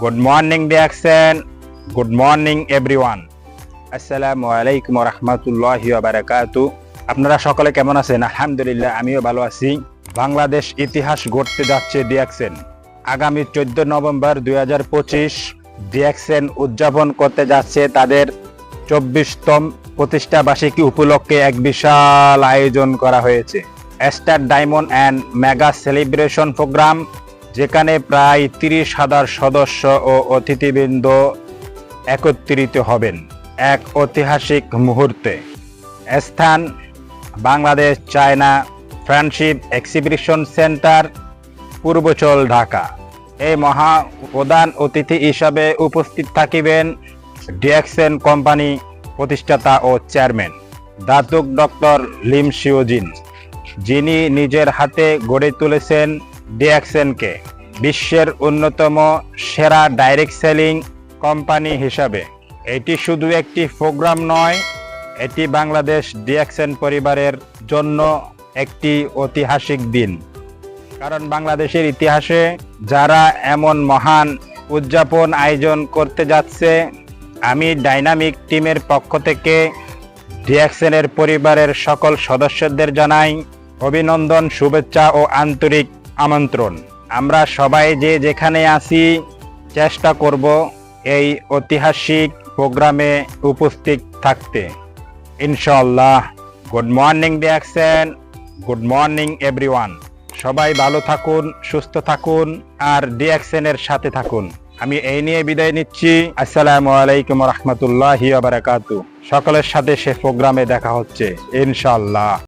Good morning DXN good morning everyone আসসালামু আলাইকুম রহমতুল্লাহ বারাকাতু আপনারা সকলে কেমন আছেন? আলহামদুলিল্লাহ, আমিও ভালো আছি। বাংলাদেশ ইতিহাস গড়তে যাচ্ছে ডিয়াকসেন আগামী চোদ্দ নভেম্বর দুই হাজার পঁচিশ ডিয়াকসেন উদযাপন করতে যাচ্ছে তাদের চব্বিশতম প্রতিষ্ঠা বার্ষিকী উপলক্ষে এক বিশাল আয়োজন করা হয়েছে। Star diamond and mega celebration programme যেখানে প্রায় তিরিশ হাজার সদস্য ও অতিথিবৃন্দ একত্রিত হবেন এক ঐতিহাসিক মুহূর্তে। স্থান Bangladesh, China friendship exhibition centre, Purbachal Dhaka. এই মহা প্রধান অতিথি হিসাবে উপস্থিত থাকিবেন ডিএক্সেন কোম্পানি প্রতিষ্ঠাতা ও chairman Datuk doctor Lim Siow Jin যিনি নিজের হাতে গড়ে তুলেছেন ডিএক্সেনকে বিশ্বের অন্যতম সেরা ডাইরেক্ট সেলিং কোম্পানি হিসাবে। এটি শুধু একটি প্রোগ্রাম নয়, এটি বাংলাদেশ ডিএক্সেন পরিবারের জন্য একটি ঐতিহাসিক দিন। কারণ বাংলাদেশের ইতিহাসে যারা এমন মহান উদযাপন আয়োজন করতে যাচ্ছে, আমি ডাইনামিক টিমের পক্ষ থেকে ডিএক্সেনের পরিবারের সকল সদস্যদের জানাই অভিনন্দন, শুভেচ্ছা ও আন্তরিক আমন্ত্রণ। আমরা সবাই যে যেখানে আছি, চেষ্টা করব এই ঐতিহাসিক প্রোগ্রামে উপস্থিত থাকতে। ইনশাল্লাহ good morning DXN good morning, everyone. সবাই ভালো থাকুন, সুস্থ থাকুন, আর ডিএক্সেনের সাথে থাকুন। আমি এই নিয়ে বিদায় নিচ্ছি। আসসালামু আলাইকুম রহমতুল্লাহ বারাকাতু সকলের সাথে সে প্রোগ্রামে দেখা হচ্ছে ইনশাল্লাহ